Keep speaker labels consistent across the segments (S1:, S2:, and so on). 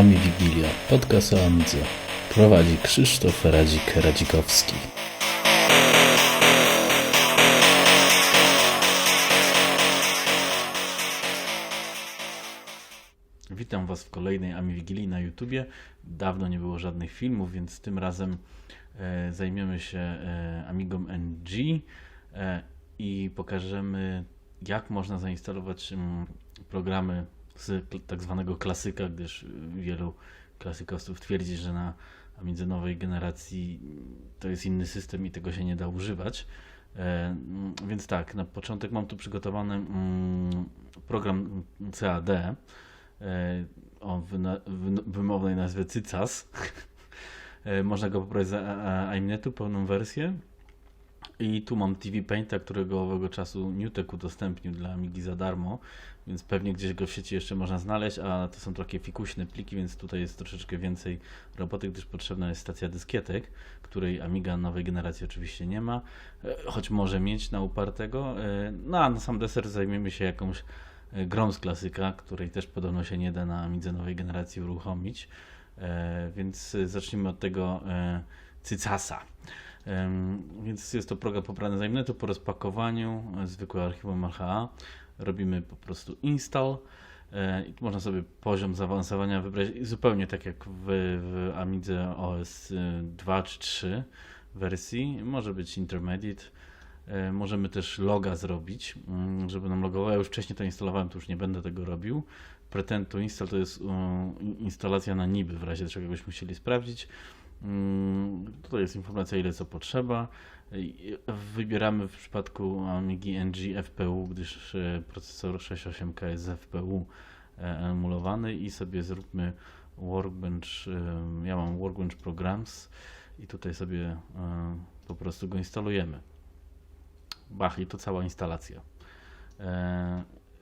S1: Ami Wigilia, podcast o Amidze. Prowadzi Krzysztof Radzik-Radzikowski. Witam Was w kolejnej Ami Wigilii na YouTubie. Dawno nie było żadnych filmów, więc tym razem e, zajmiemy się e, Amigą NG e, i pokażemy, jak można zainstalować programy z tak zwanego klasyka, gdyż wielu klasykowców twierdzi, że na Amidze nowej generacji to jest inny system i tego się nie da używać. E, Więc tak, na początek mam tu przygotowany program CAD e, o wymownej nazwie Cycas. E, Można go pobrać z a- a- iMnetu, pełną wersję. I tu mam TV Painta, którego owego czasu Newtek udostępnił dla Amigi za darmo, więc pewnie gdzieś go w sieci jeszcze można znaleźć, a to są takie fikuśne pliki, więc tutaj jest troszeczkę więcej roboty, gdyż potrzebna jest stacja dyskietek, której Amiga nowej generacji oczywiście nie ma, e, choć może mieć na upartego. E, No a na sam deser zajmiemy się jakąś e, grą z klasyka, której też podobno się nie da na Amidze nowej generacji uruchomić, więc zacznijmy od tego Cycasa. Więc jest to program pobrany z iMnetu po rozpakowaniu e, zwykłe archiwum RHA. Robimy po prostu install e, można sobie poziom zaawansowania wybrać zupełnie tak jak w, w Amidze OS y, 2 czy 3 wersji. Może być intermediate. E, Możemy też loga zrobić, mm, żeby nam logowało. Ja już wcześniej to instalowałem, to już nie będę tego robił. Pretend to install to jest instalacja na niby, w razie czego byśmy chcieli sprawdzić. Mm, Tutaj jest informacja, ile co potrzeba. Wybieramy w przypadku Amigi NG FPU, gdyż e, procesor 6.8K jest z FPU e, emulowany i sobie zróbmy Workbench. e, Ja mam Workbench Programs i tutaj sobie po prostu go instalujemy. Bach, i to cała instalacja.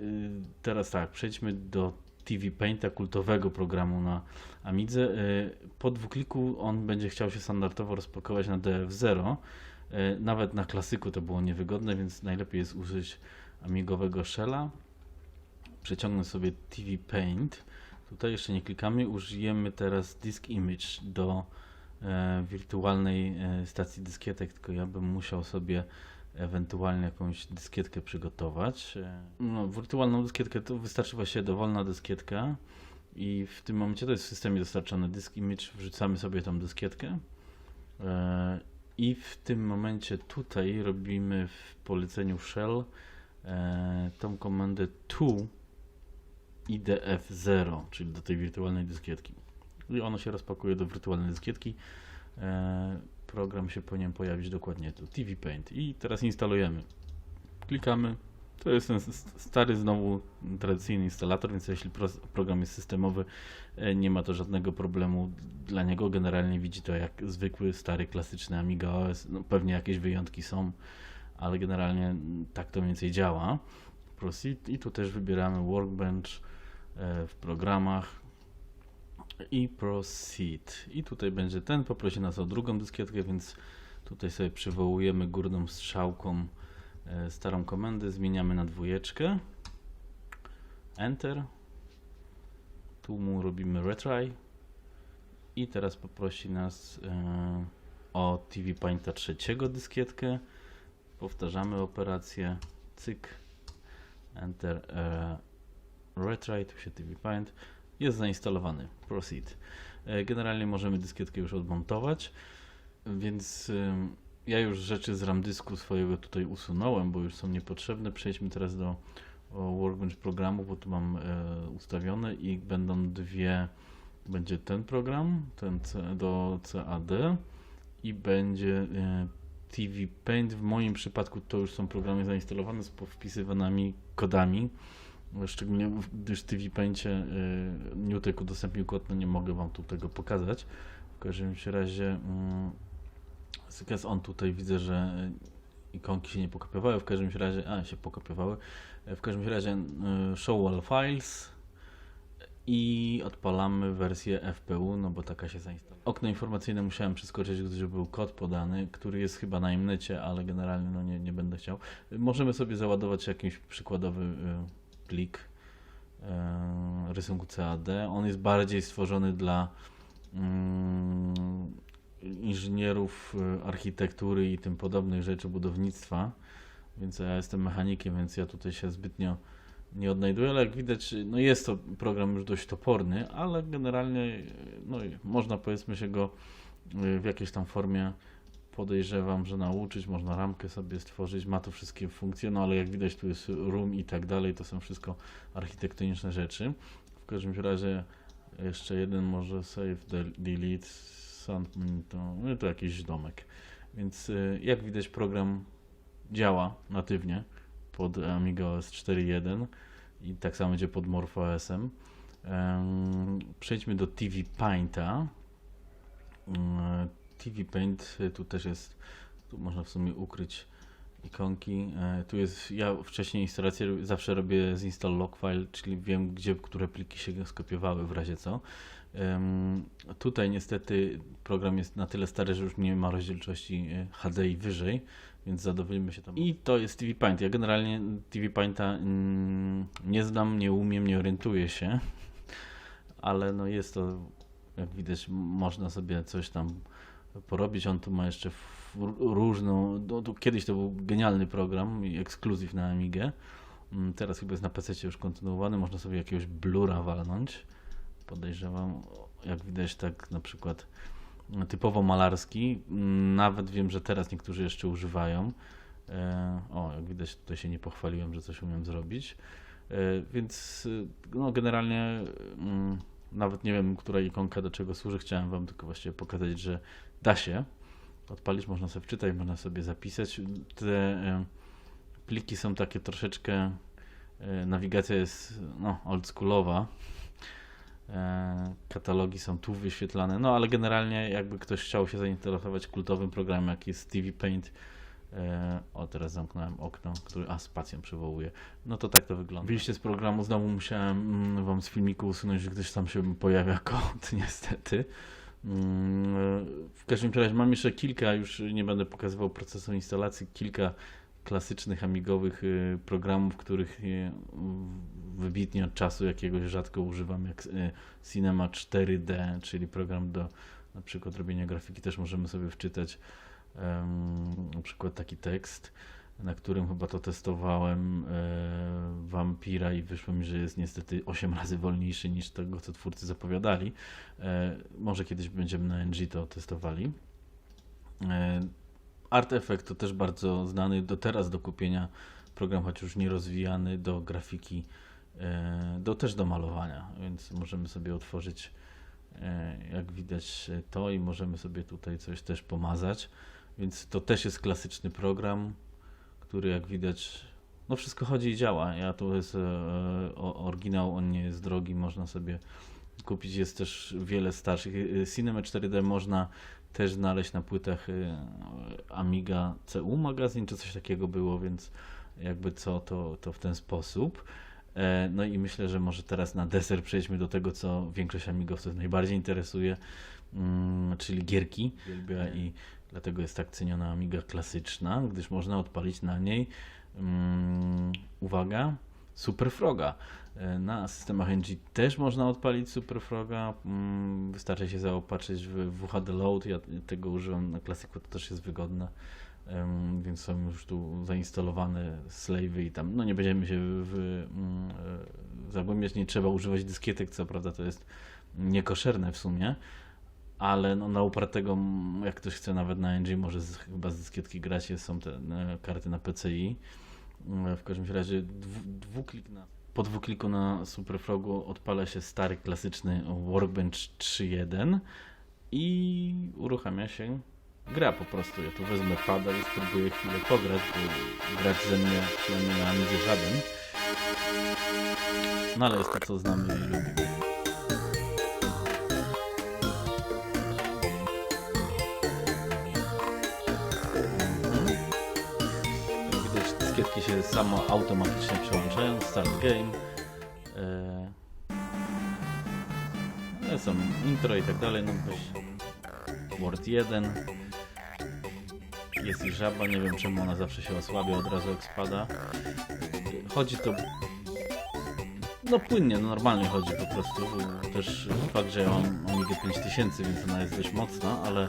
S1: Y, Teraz tak, przejdźmy do TV Painta, kultowego programu na Amidze. Y, Po dwukliku on będzie chciał się standardowo rozpakować na DF0. Y, Nawet na klasyku to było niewygodne, więc najlepiej jest użyć amigowego shella. Przeciągnę sobie TV Paint. Tutaj jeszcze nie klikamy. Użyjemy teraz Disk Image do e, wirtualnej e, stacji dyskietek, tylko ja bym musiał sobie ewentualnie jakąś dyskietkę przygotować. E, No, wirtualną dyskietkę to wystarczy właśnie dowolna dyskietka i w tym momencie to jest w systemie dostarczony disk image, wrzucamy sobie tą dyskietkę e, i w tym momencie tutaj robimy w poleceniu shell e, tą komendę to idf0, czyli do tej wirtualnej dyskietki. I ono się rozpakuje do wirtualnej dyskietki. Program się powinien pojawić dokładnie tu, TV Paint. I teraz instalujemy. Klikamy. To jest ten stary, znowu tradycyjny instalator, więc jeśli program jest systemowy, e, nie ma to żadnego problemu dla niego. Generalnie widzi to jak zwykły, stary, klasyczny Amiga OS. No, pewnie jakieś wyjątki są, ale generalnie mm, tak to mniej więcej działa. Proceed i tu też wybieramy Workbench e, w programach i proceed. I tutaj będzie ten, poprosi nas o drugą dyskietkę, więc tutaj sobie przywołujemy górną strzałką e, starą komendę, zmieniamy na dwójeczkę. Enter. Tu mu robimy retry. I teraz poprosi nas e, o TV Painta trzeciego dyskietkę. Powtarzamy operację. Cyk. Enter. E, retry. Tu się TV Paint jest zainstalowany. Proceed. E, Generalnie możemy dyskietkę już odmontować, więc ja już rzeczy z RAM dysku swojego tutaj usunąłem, bo już są niepotrzebne. Przejdźmy teraz do Workbench programu, bo tu mam e, ustawione i będą dwie, będzie ten program, ten do CAD i będzie e, TV Paint. W moim przypadku to już są programy zainstalowane z powpisywanymi kodami. Szczególnie gdyż TV Paincie y, Newtek udostępnił kod, no nie mogę Wam tu tego pokazać. W każdym razie mm, Sykes on tutaj widzę, że ikonki się nie pokapiowały, w każdym razie, a się pokapiowały. E, W każdym razie y, show all files i odpalamy wersję FPU, no bo taka się zainstalowała. Okno informacyjne musiałem przeskoczyć, gdyż był kod podany, który jest chyba na imnecie, ale generalnie no nie, nie będę chciał. Możemy sobie załadować jakiś przykładowy y, plik y, rysunku CAD. On jest bardziej stworzony dla mm, inżynierów y, architektury i tym podobnych rzeczy budownictwa, więc ja jestem mechanikiem, więc ja tutaj się zbytnio nie odnajduję, ale jak widać, no jest to program już dość toporny, ale generalnie no, można powiedzmy się go y, w jakiejś tam formie podejrzewam, że nauczyć, można ramkę sobie stworzyć, ma to wszystkie funkcje, no ale jak widać tu jest room i tak dalej, to są wszystko architektoniczne rzeczy. W każdym razie jeszcze jeden może save, del- delete, mm, to, no to jakiś domek. Więc y, jak widać program działa natywnie pod Amiga OS 4.1 i tak samo będzie pod MorphOS-em. Em, Przejdźmy do TV Painta. TV Paint y, tu też jest, tu można w sumie ukryć ikonki. E, Tu jest, ja wcześniej instalację zawsze robię z install log file, czyli wiem, gdzie które pliki się skopiowały w razie co. Tutaj niestety program jest na tyle stary, że już nie ma rozdzielczości e, HD i wyżej, więc zadowolimy się tam. I to jest TV Paint. Ja generalnie TV Painta mm, nie znam, nie umiem, nie orientuję się, ale no jest to, jak widać, można sobie coś tam porobić. On tu ma jeszcze różną. No, kiedyś to był genialny program i ekskluzyw na Amigę. Mm, Teraz chyba jest na PC już kontynuowany. Można sobie jakiegoś blura walnąć. Podejrzewam, jak widać, tak na przykład typowo malarski. Mm, Nawet wiem, że teraz niektórzy jeszcze używają. E, O, jak widać, tutaj się nie pochwaliłem, że coś umiem zrobić. E, Więc y, no, generalnie mm, nawet nie wiem, która ikonka do czego służy. Chciałem Wam tylko właściwie pokazać, że da się odpalić, można sobie wczytać, można sobie zapisać. Te e, pliki są takie troszeczkę, e, nawigacja jest no, oldschoolowa. E, Katalogi są tu wyświetlane, no ale generalnie jakby ktoś chciał się zainteresować kultowym programem, jaki jest TV Paint, o teraz zamknąłem okno, który, a spacją przywołuje, no to tak to wygląda. Wyjście z programu znowu musiałem mm, Wam z filmiku usunąć, gdyż tam się pojawia kod, niestety. Mm, W każdym razie mam jeszcze kilka, już nie będę pokazywał procesu instalacji, kilka klasycznych amigowych y, programów, których y, wybitnie od czasu jakiegoś rzadko używam, jak y, Cinema 4D, czyli program do na przykład robienia grafiki, też możemy sobie wczytać na przykład taki tekst, na którym chyba to testowałem e, Vampira i wyszło mi, że jest niestety 8 razy wolniejszy niż tego, co twórcy zapowiadali. E, może kiedyś będziemy na NG to testowali. E, Effect to też bardzo znany do teraz do kupienia program, choć już nie rozwijany do grafiki, e, do też do malowania, więc możemy sobie otworzyć e, jak widać e, to i możemy sobie tutaj coś też pomazać, więc to też jest klasyczny program, który jak widać no wszystko chodzi i działa. Ja tu jest e, oryginał, on nie jest drogi, można sobie kupić. Jest też wiele starszych. E, Cinema 4D można też znaleźć na płytach e, Amiga CU magazyn, czy coś takiego było, więc jakby co, to, to w ten sposób. No i myślę, że może teraz na deser przejdźmy do tego, co większość amigowców najbardziej interesuje, mm, czyli gierki. Uwielbia i dlatego jest tak ceniona Amiga klasyczna, gdyż można odpalić na niej, mm, uwaga, Super Froga. E, Na systemach NG też można odpalić Super Froga. mm, Wystarczy się zaopatrzyć w WHD Load. Ja tego używam na klasyku, to też jest wygodne. Em, Więc są już tu zainstalowane slavey i tam, no nie będziemy się w, mm, e, zagłębiać, nie trzeba używać dyskietek, co prawda to jest niekoszerne w sumie, ale no, na upartego, jak ktoś chce nawet na NG, może z, chyba z dyskietki grać, są te e, karty na PCI. E, W każdym razie dwu, na, po dwukliku na Superfrogu odpala się stary, klasyczny Workbench 3.1 i uruchamia się gra po prostu. Ja tu wezmę pada i spróbuję chwilę pograć, bo grać ze mnie przynajmniej na Amidze żaden. No ale jest to, co znamy i lubimy. Się samo automatycznie przełączają. Start game. E, No, są intro i tak dalej, no weź Word 1. Jest i żaba, nie wiem czemu ona zawsze się osłabia od razu jak spada. Chodzi to no płynnie, no normalnie chodzi po prostu. Też fakt, że ja mam Amigę 5000, więc ona jest dość mocna, ale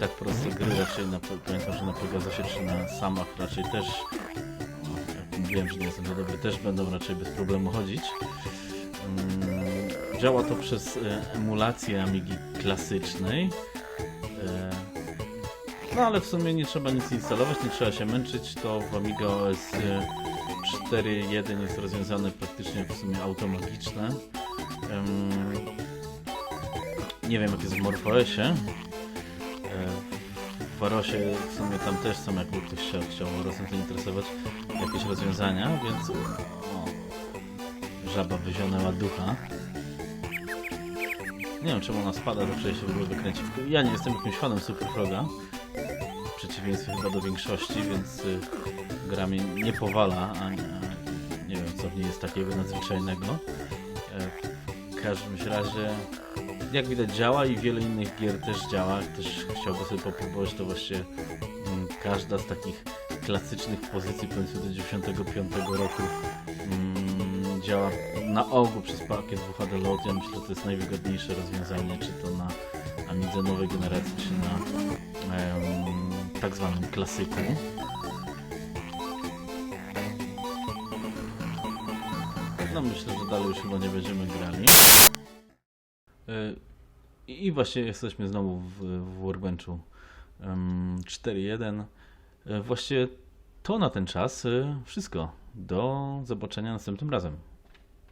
S1: tak proste gry raczej, na, pamiętam, że na Pegasusie czy na Samach raczej też, no, mówiłem, że nie jestem za dobry, też będą raczej bez problemu chodzić. Działa to przez e, emulację Amigi klasycznej. E, no ale w sumie nie trzeba nic instalować, nie trzeba się męczyć, to w Amiga OS e, 4.1 jest rozwiązane praktycznie w sumie automagiczne. Nie wiem jak jest w MorphOSie. W Warosie w sumie tam też są, jakby ktoś chciał, chciał Warosem zainteresować, jakieś rozwiązania, więc o, żaba wyzionęła ducha. Nie wiem czemu ona spada, zawsze się w ogóle wykręci. Ja nie jestem jakimś fanem Superfroga. W przeciwieństwie chyba do większości, więc y, gra nie powala, a, a nie wiem co w niej jest takiego nadzwyczajnego. E, W każdym razie, jak widać działa i wiele innych gier też działa. Też chciałbym sobie popróbować, to właściwie mm, każda z takich klasycznych pozycji powiedzmy do 95 roku mm, działa na ogół przez pakiet WHD Load. Ja myślę, że to jest najwygodniejsze rozwiązanie, czy to na Amidze nowej generacji, czy na em, tak zwanym klasyku. No myślę, że dalej już chyba nie będziemy grali. Y, I właśnie jesteśmy znowu w, w Workbenchu em, 4.1. Y, Właściwie to na ten czas y, wszystko. Do zobaczenia następnym razem.